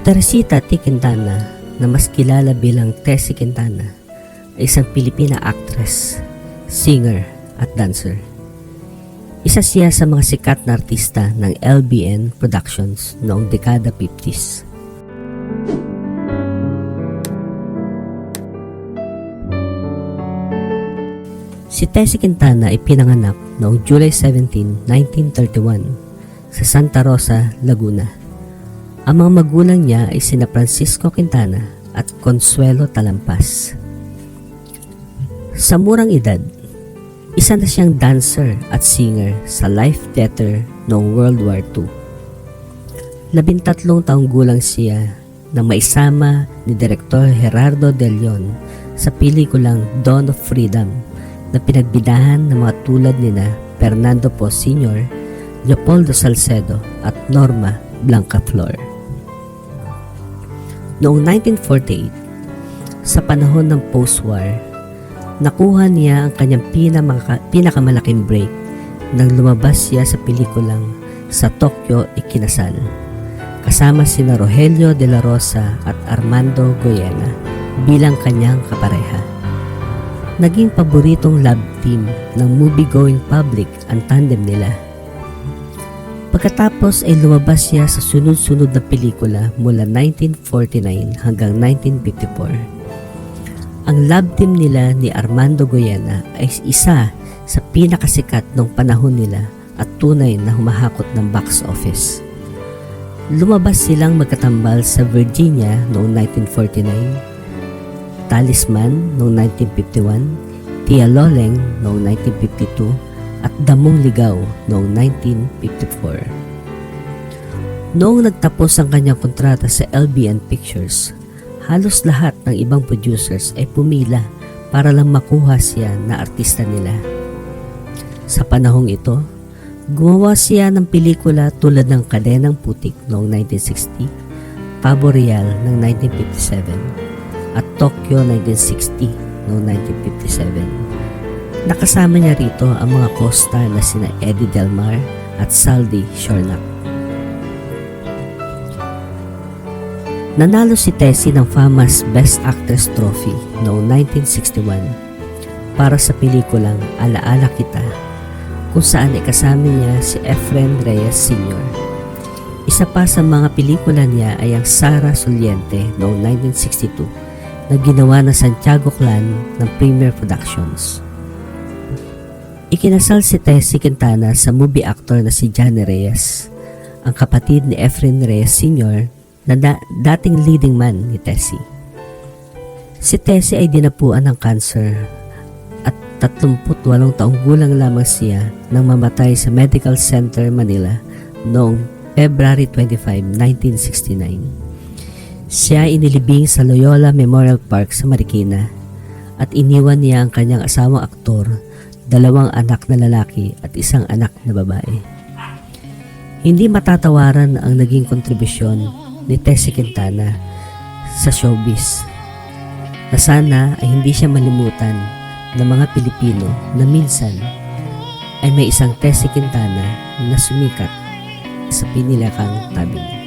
Teresita T. Quintana na mas kilala bilang Tessie Quintana ay isang Pilipina actress, singer at dancer. Isa siya sa mga sikat na artista ng LBN Productions noong dekada 50s. Si Tessie Quintana ay pinanganak noong July 17, 1931 sa Santa Rosa, Laguna. Ang mga magulang niya ay sina Francisco Quintana at Consuelo Talampas. Sa murang edad, isa na siyang dancer at singer sa live theater noong World War II. Labintatlong taong gulang siya nang maisama ni Direktor Gerardo De Leon sa pelikulang Dawn of Freedom na pinagbidahan ng mga tulad nina Fernando Po Sr., Leopoldo Salcedo at Norma Blancaflor. Noong 1948, sa panahon ng post-war, nakuha niya ang kanyang pinamaka, pinakamalaking break nang lumabas siya sa pelikulang Sa Tokyo Ikinasal kasama sina Rogelio de la Rosa at Armando Goyena bilang kanyang kapareha. Naging paboritong love team ng movie-going public ang tandem nila. Pagkatapos ay lumabas siya sa sunod-sunod na pelikula mula 1949 hanggang 1954. Ang love team nila ni Armando Goyena ay isa sa pinakasikat ng panahon nila at tunay na humahakot ng box office. Lumabas silang magkatambal sa Virginia noong 1949, Talisman noong 1951, Tia Loleng noong 1952, at Damong Ligaw noong 1954. Noong nagtapos ang kanyang kontrata sa LBN Pictures, halos lahat ng ibang producers ay pumila para lang makuha siya na artista nila. Sa panahong ito, gumawa siya ng pelikula tulad ng Kadenang Putik noong 1960, Pabo Real ng 1957, at Tokyo 1960 noong 1957. Nakasama niya rito ang mga co-star na sina Eddie Del Mar at Saldi Shornak. Nanalo si Tessie ng FAMAS Best Actress Trophy noong 1961 para sa pelikulang Alaala Kita kung saan ikasama niya si Efren Reyes Sr. Isa pa sa mga pelikula niya ay ang Sara Suliente noong 1962 na ginawa ng Santiago Clan ng Premier Productions. Ikinasal si Tessie Quintana sa movie actor na si Johnny Reyes, ang kapatid ni Efren Reyes Sr. na da- dating leading man ni Tessie. Si Tessie ay dinapuan ng cancer at 38 taong gulang lamang siya nang mamatay sa Medical Center Manila noong February 25, 1969. Siya ay inilibing sa Loyola Memorial Park sa Marikina at iniwan niya ang kanyang asawang aktor, dalawang anak na lalaki at isang anak na babae. Hindi matatawaran ang naging kontribusyon ni Tessie Quintana sa showbiz na sana ay hindi siya malimutan ng mga Pilipino na minsan ay may isang Tessie Quintana na sumikat sa pinilakang tabi.